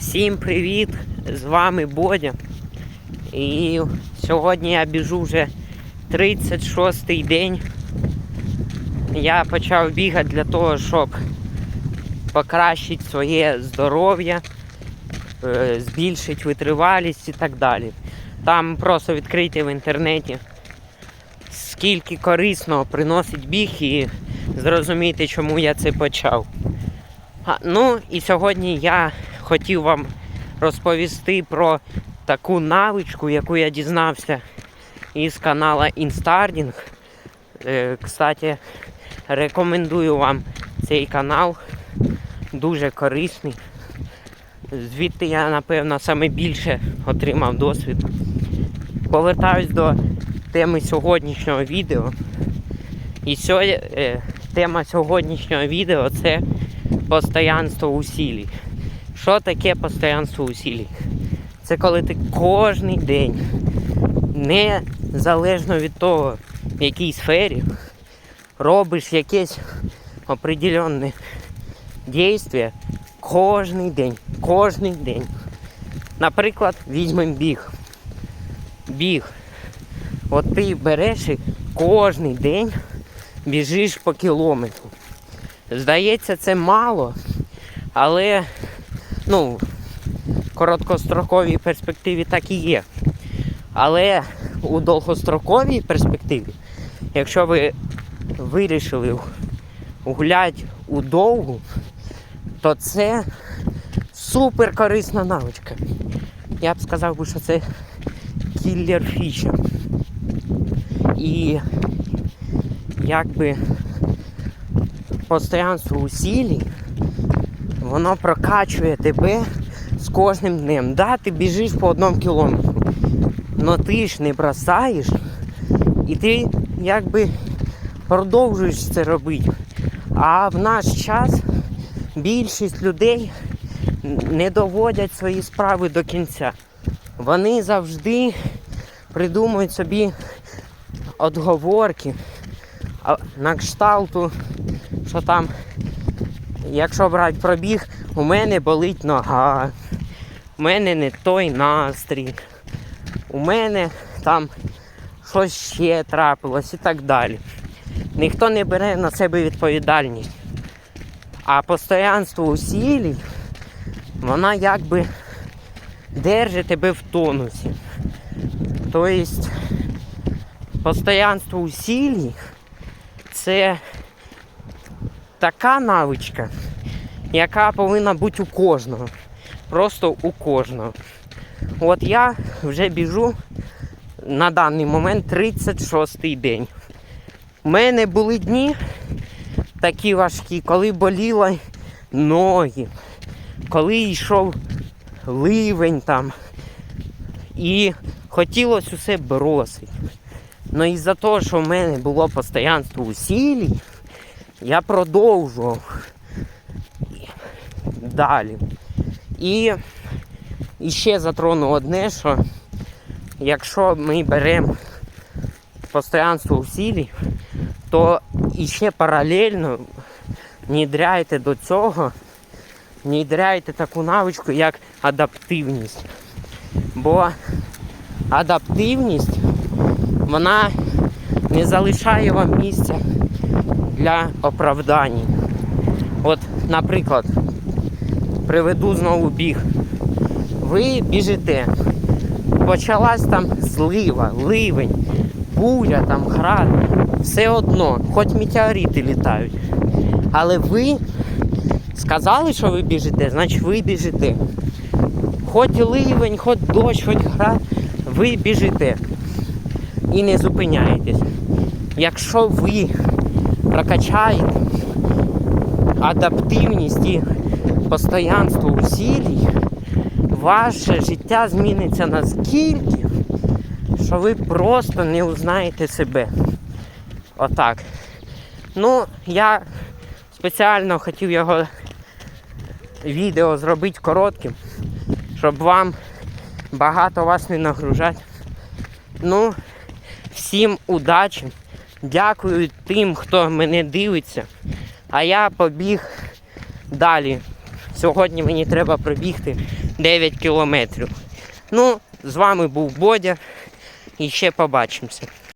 Всім привіт! З вами Бодя. І сьогодні я біжу вже 36-й день. Я почав бігати для того, щоб покращити своє здоров'я, е, збільшити витривалість і так далі. Там просто відкрийте в інтернеті, скільки корисного приносить біг і зрозуміти, чому я це почав. А, ну і сьогодні я хотів вам розповісти про таку навичку, яку я дізнався із канала Instarding. Е, кстати, рекомендую вам цей канал. Дуже корисний. Звідти я, напевно, саме більше отримав досвід. Повертаюсь до теми сьогоднішнього відео. І сьогодні, е, тема сьогоднішнього відео це постоянство усілій. Що таке постоянство усілій? Це коли ти кожен день, незалежно від того, в якій сфері, робиш якесь определенне дійство кожен день. Кожен день. Наприклад, візьмемо біг. Біг. От ти береш і кожен день біжиш по кілометру. Здається, це мало, але ну, короткостроковій перспективі так і є. Але у довгостроковій перспективі, якщо ви вирішили гуляти у довгу, то це супер корисна навичка. Я б сказав що це кіллер фіча. І якби постоянство усілій, воно прокачує тебе з кожним днем. Да, ти біжиш по одному кілометру, але ти ж не бросаєш, і ти якби продовжуєш це робити. А в наш час більшість людей не доводять свої справи до кінця. Вони завжди придумують собі отговорки на кшталту, що там, якщо брати пробіг, у мене болить нога, у мене не той настрій, у мене там щось ще трапилось і так далі. Ніхто не бере на себе відповідальність. А постоянство усілій, вона якби держить тебе в тонусі. Тобто постоянство усілій це така навичка, яка повинна бути у кожного. Просто у кожного. От я вже біжу на даний момент 36-й день. У мене були дні такі важкі, коли боліли ноги, коли йшов ливень там. І хотілося усе бросити. Ну із-за того, що в мене було постоянство усілій, я продовжував далі. І, ще затрону одне, що якщо ми беремо постоянство усілій, то іще паралельно внідряйте до цього, внідряйте таку навичку, як адаптивність. Бо адаптивність вона не залишає вам місця для оправдань. От, наприклад, приведу знову біг. Ви біжите, почалась там злива, ливень, буря, там град, все одно, хоч метеорити літають. Але ви сказали, що ви біжите, значить ви біжите. Хоч ливень, хоч дощ, хоч град, ви біжите і не зупиняєтесь. Якщо ви прокачаєте адаптивність і постоянство усілій, ваше життя зміниться наскільки, що ви просто не узнаєте себе. Отак. Ну, я спеціально хотів його відео зробити коротким, щоб вам багато вас не нагружати. Ну, всім удачі. Дякую тим, хто мене дивиться. А я побіг далі Сьогодні мені треба пробігти 9 кілометрів. Ну, з вами був Бодя і ще побачимося.